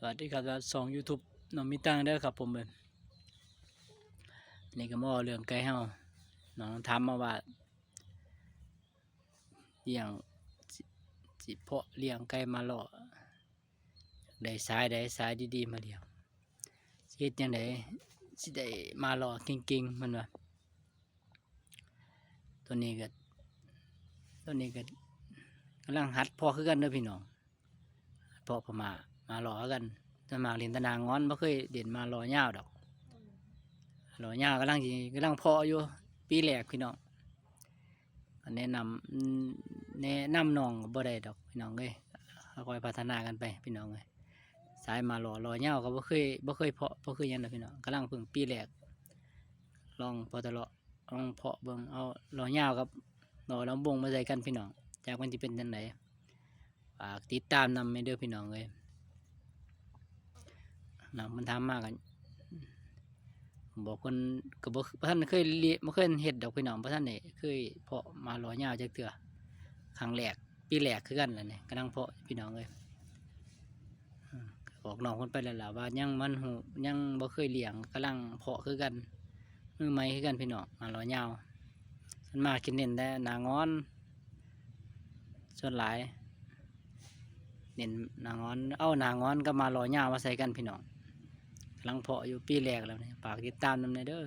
สวัสดีครับสองยูทูบน้องมีตังเด้อครับผมเอนนี่ก็มาเว้าเรื่องไก่เฮาน้องถามมาว่าเลี้ยงสิเพาะเลี้ยงไก่มาหล่อได้สายได้สายดีๆมาเลี้ยงสิเฮ็ดจังไดสิได้มาหล่อเก่งๆมันว่าตัวนี้ก็ตัวนี้ก็กำลังหัดพอคือกันเด้อพี่น้องพาะพม่า มาหล่อกันสวนมากเล่นตะนางงอนบ่เคยเด่นมารอยาดอกรอยาวกำลังสิกำลังเพาะอยู่ปีแรกพี่น้องแนะนำแนะนำน้องบ่ได้ดอกพี่น้องเอ้ยค่อยพัฒนากันไปพี่น้องเอ้ยสายมารอรอยาก็บ่เคยบ่เคยเพาะบ่เคยยังดอกพี่น้องกำลังเพิ่งปีแรกลองพอตะเลาะลองเพาะเบิ่งเอารอยากับรอลำบงมาใส่กันพี่น้องจากมันสิเป็นจังไดฝากติดตามนำให้เด้อพี่น้องเอ้ย นะมันทำมากกันบอกคนก็บอกท่านเคยเรียนบ่เคยเห็ดดอกพี่น้องบ่ท่านเนี่ยเคยเพาะมาลอยาวจักเทื่อครั้งแรกปีแรกคือกันแหละนี่ยกำลังเพาะพี่น้องเลยบอกน้องคนไปแล้วล่ะว่ายังมันหูยังบ่เคยเลี้ยงกำลังเพาะคือกันมือใหม่คือกันพี่น้องมาลอยาวส่วนมากินเน้นแต่หนางอน ส่วนหลายเน้นหนางอน เอาหนางอนก็มาลอยยาวมาใส่กันพี่น้อง กำลังเพาะอยู่ปีแรกแล้วเนี่ยฝากติดตามนำในเด้อ